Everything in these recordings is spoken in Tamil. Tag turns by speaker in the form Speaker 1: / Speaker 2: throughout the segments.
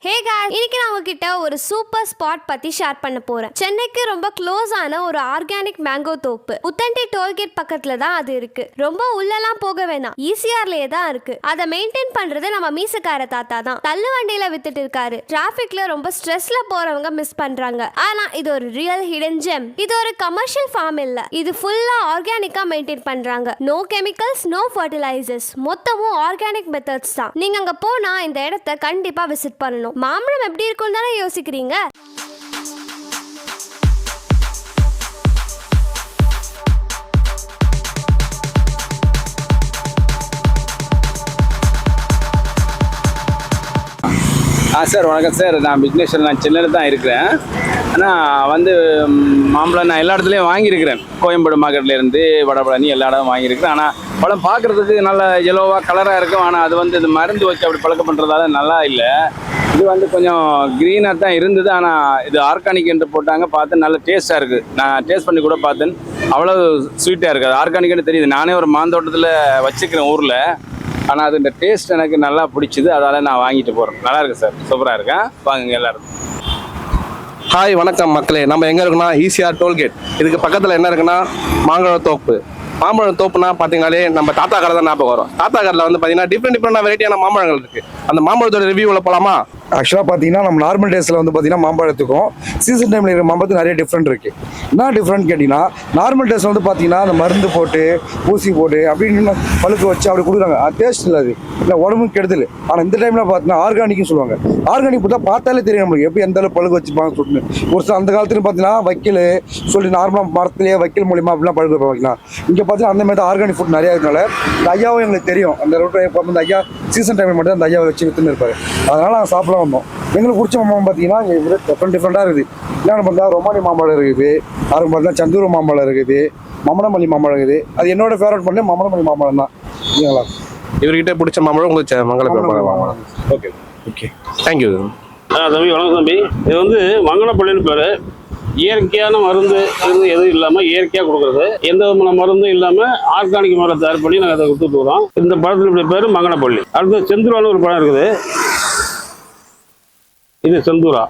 Speaker 1: Hey காய் இன்னைக்கு நான் உங்ககிட்ட ஒரு சூப்பர் ஸ்பாட் பத்தி ஷேர் பண்ண போறேன். சென்னைக்கு ரொம்ப க்ளோஸ் ஆன ஒரு ஆர்கானிக் மேங்கோ தோப்பு. உத்தண்டி டோல்கேட் பக்கத்துல தான் அது இருக்கு. ரொம்ப உள்ளலாம் போக வேணாம். ஈசிஆர்லயே தான் இருக்கு. அதை மெயின்டைன் பண்றது நம்ம மீசக்கார தாத்தா தான். தள்ளு வண்டியில வித்துட்டு இருக்காரு. டிராபிக்ல ரொம்ப ஸ்ட்ரெஸ்ல போறவங்க மிஸ் பண்றாங்க. ஆனா இது ஒரு ரியல் ஹிடன் ஜெம் இது ஒரு கமர்ஷியல் ஃபார்ம் இல்ல. இது ஃபுல்லா ஆர்கானிக்கா மெயின்டைன் பண்றாங்க. நோ கெமிக்கல்ஸ் நோ ஃபர்டிலைசர்ஸ் மொத்தமும் ஆர்கானிக் மெத்தட்ஸ் தான். நீங்க அங்க போனா இந்த இடத்த கண்டிப்பா விசிட் பண்ணணும். மாம்பழம் எப்படி இருக்கும் தானே யோசிக்கிறீங்க?
Speaker 2: ஆ சார் வணக்கம் சார். நான் விக்னேஸ்வர் நான் சென்னையில் தான் இருக்கிறேன். ஆனால் வந்து மாம்பழம் நான் எல்லா இடத்துலையும் வாங்கியிருக்கிறேன். கோயம்பேடு மார்க்கெட்லேருந்து வடபழனி எல்லா இடமும் வாங்கியிருக்கிறேன். ஆனால் பழம் பார்க்குறதுக்கு நல்ல எல்லோவாக கலராக இருக்கும். ஆனால் அது வந்து இது மருந்து வச்சு அப்படி பழக்கம் பண்ணுறதால நல்லா இல்லை. இது வந்து கொஞ்சம் க்ரீனாக தான் இருந்தது. ஆனால் இது ஆர்கானிக் என்று போட்டாங்க. பார்த்து நல்ல டேஸ்ட்டாக இருக்குது நான் டேஸ்ட் பண்ணி கூட பார்த்தேன். அவ்வளோ ஸ்வீட்டாக இருக்குது ஆர்கானிக்னு தெரியுது. நானே ஒரு மாந்தோட்டத்தில் வச்சுக்கிறேன் ஊரில். ஆனால் அது இந்த டேஸ்ட் எனக்கு நல்லா பிடிச்சிது. அதால் நான் வாங்கிட்டு போகிறேன் நல்லா இருக்கு சார் சூப்பராக இருக்கேன் வாங்குங்க எல்லோரும்.
Speaker 3: ஹாய் வணக்கம் மக்களே. நம்ம எங்கே இருக்குன்னா ஈஸியாக டோல்கேட் இதுக்கு பக்கத்தில் என்ன இருக்குன்னா மாம்பழம் தோப்பு. மாம்பழம் தோப்புனா பார்த்தீங்கனாலே நம்ம தாத்தா கடை தான் ஞாபகம் வரும். தாத்தா கடையில் வந்து பார்த்தீங்கன்னா டிஃப்ரெண்ட் டிஃப்ரெண்டான வெரைட்டியான மாம்பழங்கள் இருக்குது அந்த மாம்பழத்தோட ரிவ்யூவில் போகலாமா
Speaker 4: ஆக்சுவலாக பார்த்தீங்கன்னா நம்ம நார்மல் டேஸில் வந்து பார்த்தீங்கன்னா மாம்பழத்துக்கும் சீசன் டைமில் இருக்கிற மாம்பழத்துக்கு நிறைய டிஃப்ரெண்ட் இருக்குது என்ன டிஃப்ரெண்ட் கேட்டிங்கன்னா நார்மல் டேஸில் வந்து பார்த்தீங்கன்னா அந்த மருந்து போட்டு ஊசி போட்டு அப்படின்னு பழுக்க வச்சு அப்படி கொடுக்குறாங்க. அது டேஸ்ட் இல்லை அது. இல்லை உடம்புக்கு கெடுதல். ஆனால் இந்த டைமில் பார்த்தீங்கன்னா ஆர்கானிக்னு சொல்லுவாங்க. ஆர்கானிக் பார்த்தா பார்த்தாலே தெரியும் நம்மளுக்கு. எப்படி எந்த அளவு பழுக்க வச்சுப்பாங்க சொல்லிட்டு. ஒரு சில அந்த காலத்துல பார்த்தீங்கன்னா வைக்கல் சொல்லி நார்மலாக மரத்துலேயே வைக்கல் மூலியமாக அப்படிலாம் பழுக்க வைக்கலாம். இங்கே பார்த்தீங்கன்னா அந்த மாதிரி ஆர்கானிக் ஃபுட் நிறையா இருக்கனால இந்த ஐயாவும் எங்களுக்கு தெரியும். அந்த ரோட்டை இப்போ அந்த ஐயா சீசன் டைமில் மட்டும் அந்த ஐயாவை வச்சு வித்துன்னு இருப்பாரு. அதனால நாங்கள் சாப்பிட வந்தோம். எங்களுக்கு பிடிச்ச மாம்பழம் பார்த்தீங்கன்னா இங்கே டிஃப்ரெண்ட் டிஃப்ரெண்ட்டாக இருக்குது. என்னென்னு பார்த்தா ரொமானி மாம்பழம் இருக்குது. அப்புறம் பார்த்தீங்கன்னா சந்தூர் மாம்பழம் இருக்குது. மமனமல்லி மாம்பழம் இருக்குது. அது என்னோட ஃபேவரட் பண்ணி மமனமல்லி மாம்பழம் தான். இல்லைங்களா
Speaker 3: இவர்கிட்ட பிடிச்ச மாம்பழம் உங்களுக்கு சே- மங்கள மாம்பழம்.
Speaker 2: ஓகே
Speaker 4: ஓகே
Speaker 3: தேங்க்யூ
Speaker 5: ஆ தம்பி வணக்கம் தம்பி. இது வந்து மங்கனப்பள்ளின்னு பேர். இயற்கையான மருந்து இருந்து எதுவும் இல்லாமல் இயற்கையாக கொடுக்குறது. எந்த விதமான மருந்தும் இல்லாமல் ஆர்கானிக் மரம் தயார் பண்ணி நாங்கள் அதை கொடுத்துட்டு வரோம். இந்த பழத்தினுடைய பேர் மங்கனப்பள்ளி அடுத்து செந்தூரான்னு ஒரு பழம் இருக்குது. இது செந்தூரா.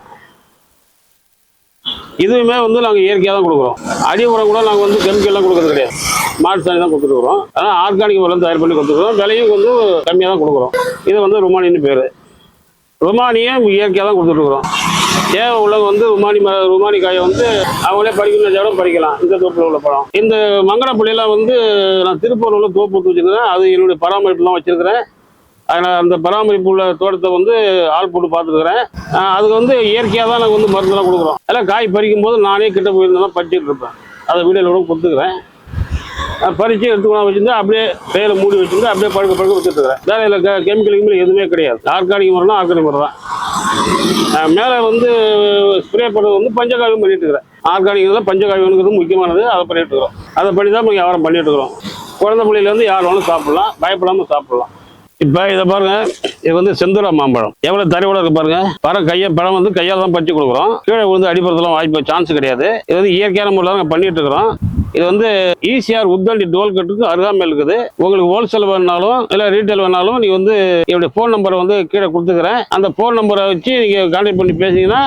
Speaker 5: இதுவுமே வந்து நாங்கள் இயற்கையாக தான் கொடுக்குறோம். அடி உரம் கூட நாங்கள் வந்து கெமிக்கல்லாம் கொடுக்குறது கிடையாது. மாட்டு சாணி தான் கொடுத்துருக்குறோம் ஆனால் ஆர்கானிக் உரம் தயார் பண்ணி கொடுத்துருக்குறோம் விலையும் வந்து கம்மியாக தான் கொடுக்குறோம். இது வந்து ருமானின்னு பேர். ருமானியை இயற்கையாக தான் கொடுத்துட்ருக்குறோம் தேவை உள்ளவங்க வந்து ருமானி மர ருமானி காயை வந்து அவங்களே படிக்கணும் விட படிக்கலாம். இந்த தோப்பில் உள்ள பழம். இந்த மங்கனப்பள்ளியெல்லாம் வந்து நான் திருப்பூர் உள்ள தோப்பு வச்சுருக்கிறேன். அது என்னுடைய பராமரிப்புலாம் வச்சுருக்கிறேன். அதனால் அந்த பராமரிப்பு உள்ள தோட்டத்தை வந்து ஆள் போட்டு பார்த்துருக்குறேன். அதுக்கு வந்து இயற்கையாக தான் நாங்கள் வந்து மருந்தெல்லாம் கொடுக்குறோம். அதெல்லாம் காய் பறிக்கும் போது நானே கிட்ட போயிருந்தெல்லாம் பறிச்சுட்டு இருப்பேன். அதை வீடியோவில் கூட கொடுத்துக்கிறேன் பறித்து எடுத்துக்கலாம் வச்சுருந்தா அப்படியே கையில் மூடி வச்சுருந்து அப்படியே பழுக்க பழுக்க வச்சுருக்கிறேன் வேற இதில் கெமிக்கல் கிமிக்கல் எதுவுமே கிடையாது. ஆர்கானிக் மரம்னா ஆர்கானிக் முறை தான். மேலே வந்து ஸ்ப்ரே பண்ணுறது வந்து பஞ்சகாவியம் பண்ணிட்டு இருக்கிறேன். ஆர்கானிக் தான் பஞ்சகாவியம்ங்கிறது முக்கியமானது. அதை பண்ணிட்டு இருக்கிறோம். அதை பண்ணி தான் நம்ம வியாபாரம் பண்ணிட்டு இருக்கிறோம். குழந்தை பிள்ளையில வந்து யார் வேணாலும் சாப்பிட்லாம். பயப்படாமல் சாப்பிட்லாம். இப்போ இதை பாருங்க இது வந்து செந்தூரா மாம்பழம். எவ்வளவு தரையோட இருக்கு பாருங்க. பழம் கையை பழம் வந்து கையால் தான் பறிச்சு கொடுக்குறோம். கீழே விழுந்து அடிபடுறதுலாம் வாய்ப்பு சான்ஸ் கிடையாது. இது வந்து இயற்கையான முறையில் நாங்கள் பண்ணிட்டு இருக்கிறோம். இது வந்து ஈசிஆர் உத்தண்டி டோல்கட்டுக்கு அருகாமல் இருக்குது. உங்களுக்கு ஹோல்சேல் வேணாலும் இல்லை ரீட்டைல் வேணாலும் நீ வந்து என்னுடைய ஃபோன் நம்பரை வந்து கீழே கொடுத்துக்கிறேன். அந்த ஃபோன் நம்பரை வச்சு நீங்கள் கான்டாக்ட் பண்ணி பேசிங்கன்னா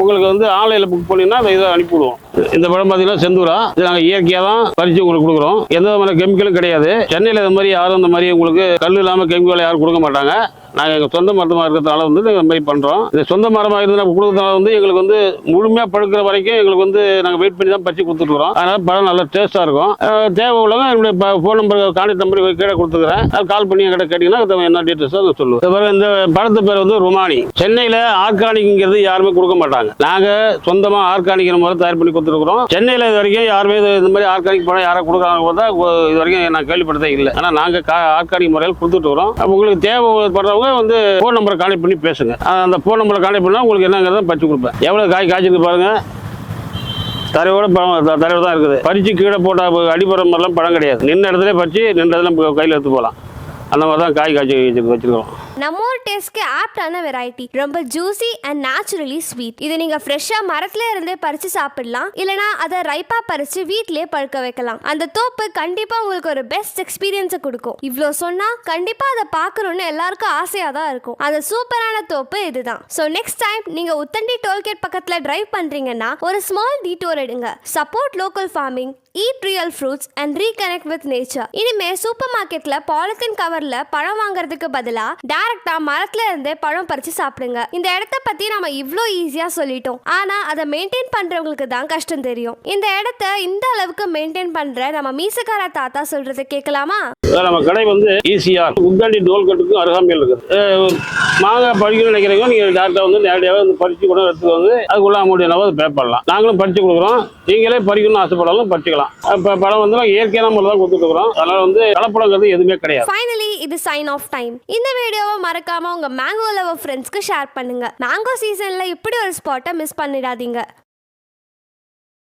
Speaker 5: உங்களுக்கு வந்து ஆன்லைனில் புக் பண்ணிங்கன்னா அதை இதை அனுப்பிவிடுவோம். இந்த பழம் பார்த்தீங்கன்னா செந்தூரா. இது நாங்கள் இயற்கையாக தான் பறித்து உங்களுக்கு கொடுக்குறோம். எந்த விதமான கெமிக்கலும் கிடையாது. சென்னையில் இந்த மாதிரி யாரும் இந்த மாதிரி உங்களுக்கு கல் இல்லாமல் கெமிக்கல் யாரும் கொடுக்க மாட்டாங்க. நாங்கள் எங்கள் சொந்த மரமாக இருக்கிறதுனால வந்து நாங்கள் இந்த மாதிரி பண்ணுறோம் இந்த சொந்த மரமாக இருந்து நம்ம கொடுக்கறதுனால வந்து எங்களுக்கு வந்து முழுமையாக பழுக்கிற வரைக்கும் எங்களுக்கு வந்து நாங்கள் வெயிட் பண்ணி தான் பறித்து கொடுத்துருக்குறோம் அதனால் பழம் நல்லா டேஸ்ட்டாக இருக்கும். தேவை உள்ளவங்க என்னுடைய ஃபோன் நம்பர் கான்டாக்ட் நம்பர் கீழே கொடுத்துக்கிறேன். அது கால் பண்ணி என்கிட்ட கேட்டிங்கன்னா என்ன டீட்டெயில்ஸோ அதை சொல்லுவோம் இந்த பழத்து பேர் வந்து ருமானி. சென்னையில் ஆர்கானிக்ங்கிறது யாருமே கொடுக்க மாட்டாங்க. நாங்கள் சொந்தமாக ஆர்கானிக் முறை தயார் பண்ணி கொடுத்துருக்குறோம் சென்னையில் இது வரைக்கும் யாருமே இது இந்த மாதிரி ஆர்கானிக் பழம் யாரும் கொடுக்குறாங்க பார்த்தா இது வரைக்கும் நான் கேள்விப்பட்டதே இல்லை. ஆனால் நாங்கள் ஆர்கானிக் முறையில் கொடுத்துட்டு வரோம் அப்ப உங்களுக்கு தேவைப்படுறவங்க வந்து ஃபோன் நம்பரை கான்டாக்ட் பண்ணி பேசுங்க. அந்த ஃபோன் நம்பரை கான்டாக்ட் பண்ணால் உங்களுக்கு என்னங்கிறத பறிச்சு கொடுப்பேன். எவ்வளோ காய் காய்ச்சிருக்கு பாருங்கள் தரையோட பழம் தரையோட தான் இருக்குது. பறித்து கீழே போட்ட அடிபடுற மாதிரிலாம் பழம் கிடையாது. நின்ற இடத்துல பறித்து நின்ற இடத்துல நம்ம கையில் எடுத்து போகலாம். அந்த மாதிரி தான் காய் காய்ச்சி வச்சிருக்கோம்.
Speaker 1: நம்ம ஒரு டேஸ்ட்க்கு ஆப்டான வெரைட்டி ரொம்ப ஜூசி அண்ட் நேச்சுரலி ஸ்வீட் இது நீங்க ஃப்ரெஷ்ஷா மரத்துல இருந்தே பறிச்சு சாப்பிடலாம். இல்லனா அதை ரைப்பா பறிச்சு வீட்லயே பழுக்க வைக்கலாம். அந்த தோப்பு கண்டிப்பா உங்களுக்கு ஒரு பெஸ்ட் எக்ஸ்பீரியன்ஸை கொடுக்கும். இவ்வளோ சொன்னா கண்டிப்பா அதை பார்க்கணும்னு எல்லாருக்கும் ஆசையா தான் இருக்கும். அந்த சூப்பரான தோப்பு இதுதான். ஸோ நெக்ஸ்ட் டைம் நீங்க உத்தண்டி டோல்கேட் பக்கத்துல டிரைவ் பண்றீங்கன்னா ஒரு ஸ்மால் டீட்டோர் எடுங்க. Support local farming eat real fruits and reconnect with nature இனிமே சூப்பர் மார்க்கெட்ல பாலித்தீன் கவர்ல பழம் வாங்குறதுக்கு பதிலா டைரக்டா மரத்துல இருந்தே பழம் பறிச்சு சாப்பிடுங்க. இந்த இடத்த பத்தி நம்ம இவ்வளோ ஈஸியா சொல்லிட்டோம். ஆனா அதை மெயின்டைன் பண்றவங்களுக்கு தான் கஷ்டம் தெரியும். இந்த இடத்த இந்த அளவுக்கு மெயின்டைன் பண்ற நம்ம மீசக்கார தாத்தா சொல்றதை கேட்கலாமா?
Speaker 5: நம்ம கடை வந்து ஈஸியா உத்தாண்டி டோல்கட்டுக்கும் அருகாமையில் இருக்குது. மாங்காய் பறிக்கணும்னு நினைக்கிறீங்க நீங்கள் டேரெக்டாக வந்து நேரடியாகவே வந்து பறித்து கூட எடுத்துட்டு வந்து அதுக்குள்ள அமௌண்ட் என்னவோ அதை பே பண்ணலாம். நாங்களும் பறித்து கொடுக்குறோம். நீங்களே பறிக்கணும்னு ஆசைப்படாலும் பறிச்சுக்கலாம். இப்போ பழம் வந்து நாங்கள் இயற்கையான முறையில் தான் கொடுத்துருக்குறோம் அதனால் வந்து கலப்படங்கிறது எதுவுமே கிடையாது.
Speaker 1: ஃபைனலி இது சைன் ஆஃப் டைம் இந்த வீடியோவை மறக்காம உங்க மேங்கோ லவர் ஃப்ரெண்ட்ஸ்க்கு ஷேர் பண்ணுங்க. மேங்கோ சீசன்ல இப்படி ஒரு ஸ்பாட்டை மிஸ் பண்ணிடாதீங்க.